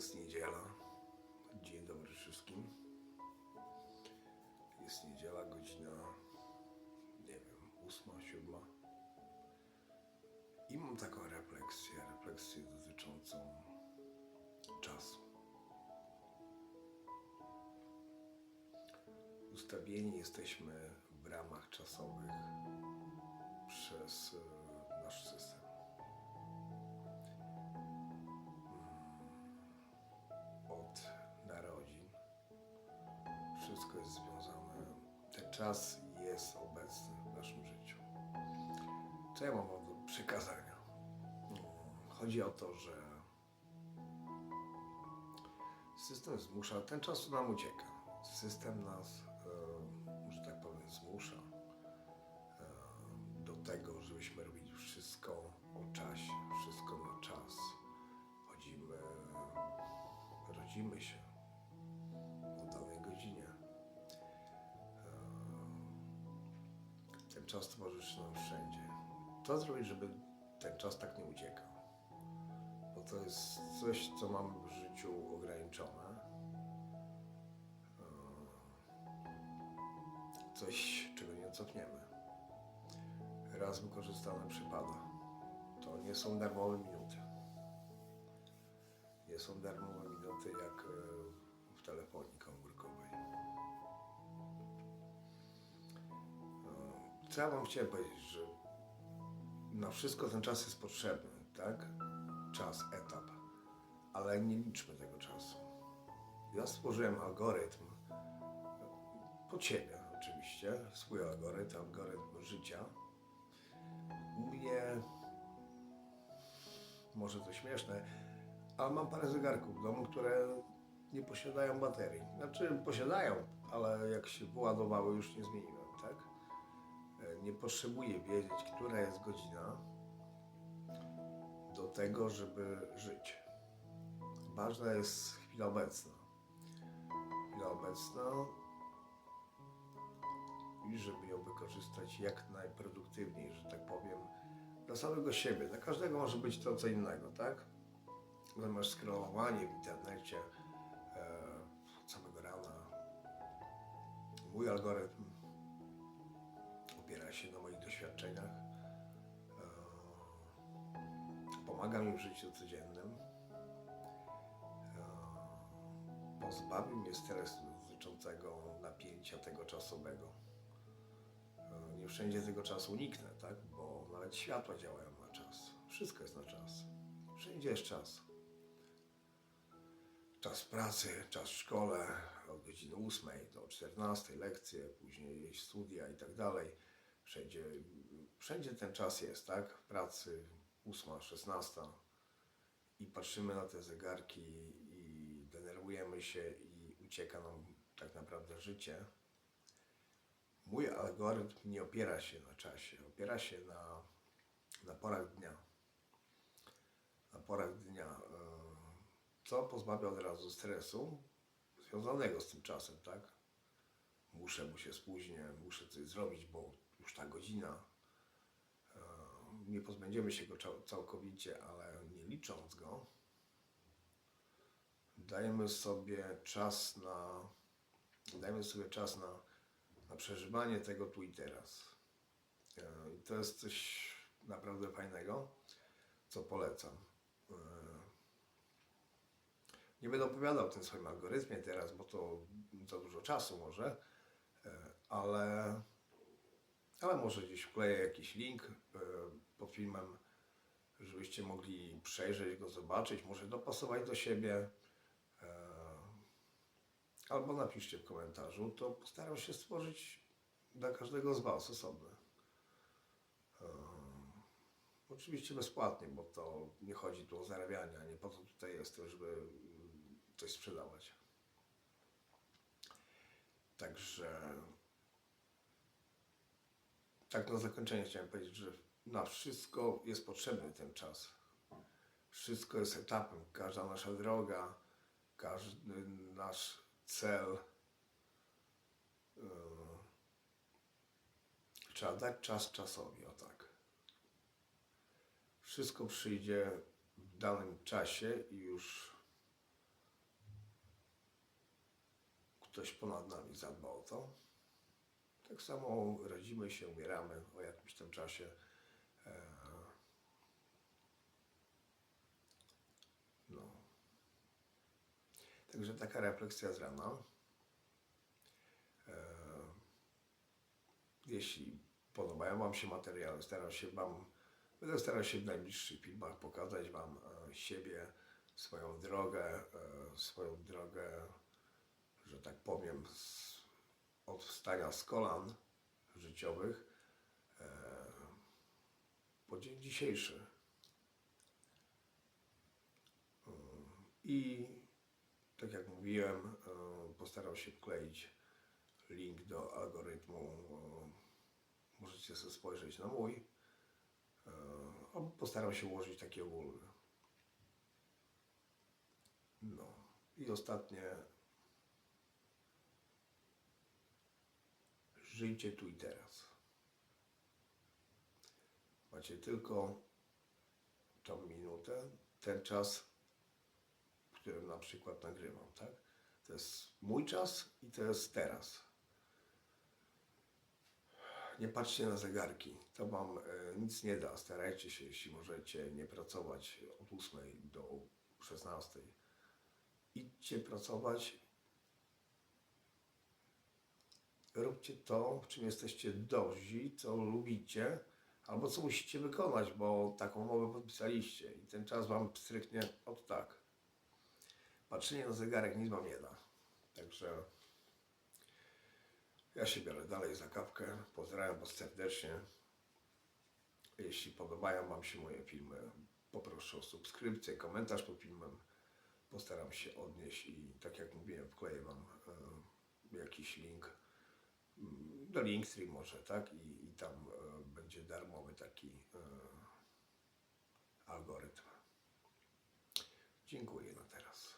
Jest niedziela. Dzień dobry wszystkim. Jest niedziela, godzina, nie wiem, ósma, siódma. I mam taką refleksję, refleksję dotyczącą czasu. Ustawieni jesteśmy w ramach czasowych przez czas jest obecny w naszym życiu. Co ja mam do przekazania? Mm, Chodzi o to, że system zmusza, ten czas nam ucieka. System nas, e, że tak powiem, zmusza e, do tego, żebyśmy robili wszystko o czasie, wszystko na czas. Chodzimy rodzimy się Czas towarzyszy nam wszędzie. Co zrobić, żeby ten czas tak nie uciekał? Bo to jest coś, co mamy w życiu ograniczone. Eee, Coś, czego nie cofniemy. Raz wykorzystane przypada. To nie są darmowe minuty. Nie są darmowe minuty jak e, w telefonii. Co ja wam chciałem powiedzieć, że na wszystko ten czas jest potrzebny, tak? Czas, etap, ale nie liczmy tego czasu. Ja stworzyłem algorytm pod siebie oczywiście, swój algorytm, algorytm życia. Mnie może to śmieszne, ale mam parę zegarków w domu, które nie posiadają baterii. Znaczy posiadają, ale jak się wyładowały już nie zmieniłem, tak? E, Nie potrzebuję wiedzieć, która jest godzina do tego, żeby żyć. Ważna jest chwila obecna. Chwila obecna i żeby ją wykorzystać jak najproduktywniej, że tak powiem, dla samego siebie. Dla każdego może być to co innego, tak? Zamiast scrollowanie w internecie e, samego rana, mój algorytm się na moich doświadczeniach. E, pomaga mi w życiu codziennym. E, pozbawił mnie stresu dotyczącego napięcia tego czasowego. E, Nie wszędzie tego czasu uniknę, tak? Bo nawet światła działają na czas. Wszystko jest na czas. Wszędzie jest czas. Czas pracy, czas w szkole, od godziny 8 do 14 lekcje, później studia i tak dalej. Wszędzie, wszędzie ten czas jest, tak? Pracy 8, 16 i patrzymy na te zegarki i denerwujemy się i ucieka nam tak naprawdę życie. Mój algorytm nie opiera się na czasie, opiera się na, na porach dnia. Na porach dnia, e, co pozbawia od razu stresu związanego z tym czasem, tak? Muszę, bo się spóźnię, muszę coś zrobić, bo ta godzina. E, Nie pozbędziemy się go cał- całkowicie, ale nie licząc go, dajemy sobie czas na, dajemy sobie czas na, na przeżywanie tego tu i teraz. E, I to jest coś naprawdę fajnego, co polecam. E, Nie będę opowiadał o tym swoim algorytmie teraz, bo to za dużo czasu może, ale, ale może gdzieś wkleję jakiś link e, pod filmem, żebyście mogli przejrzeć go, zobaczyć, może dopasować do siebie. E, Albo napiszcie w komentarzu, to postaram się stworzyć dla każdego z Was osobny. E, Oczywiście bezpłatnie, bo to nie chodzi tu o zarabianie, nie po to tutaj jestem, żeby coś sprzedawać. Także tak na zakończenie chciałem powiedzieć, że na wszystko jest potrzebny ten czas. Wszystko jest etapem, każda nasza droga, każdy nasz cel. Yy, Trzeba dać czas czasowi, o tak. Wszystko przyjdzie w danym czasie i już ktoś ponad nami zadba o to. Tak samo rodzimy się, umieramy o jakimś tam czasie. E, No. Także taka refleksja z rana. E, Jeśli podobają Wam się materiały, staram się Wam, będę starał się w najbliższych filmach pokazać Wam e, siebie, swoją drogę, swoją drogę, że tak powiem, od wstania z kolan życiowych e, po dzień dzisiejszy. I tak jak mówiłem, e, postaram się wkleić link do algorytmu. Możecie sobie spojrzeć na mój. e, postaram się ułożyć taki ogólny. No i ostatnie. Żyjcie tu i teraz. Macie tylko tą minutę, ten czas, w którym na przykład nagrywam, tak? To jest mój czas i to jest teraz. Nie patrzcie na zegarki, to wam e, nic nie da. Starajcie się, jeśli możecie, nie pracować od 8 do 16. Idźcie pracować. Róbcie to, w czym jesteście dobrzy, co lubicie, albo co musicie wykonać, bo taką umowę podpisaliście i ten czas wam stryknie od tak. Patrzenie na zegarek nic wam nie da. Także ja się biorę dalej za kawkę. Pozdrawiam Was serdecznie. Jeśli podobają Wam się moje filmy, poproszę o subskrypcję, komentarz pod filmem. Postaram się odnieść i tak jak mówiłem, wkleję Wam e, jakiś link do Linktree może, tak? I, i tam e, będzie darmowy taki e, algorytm. Dziękuję na teraz.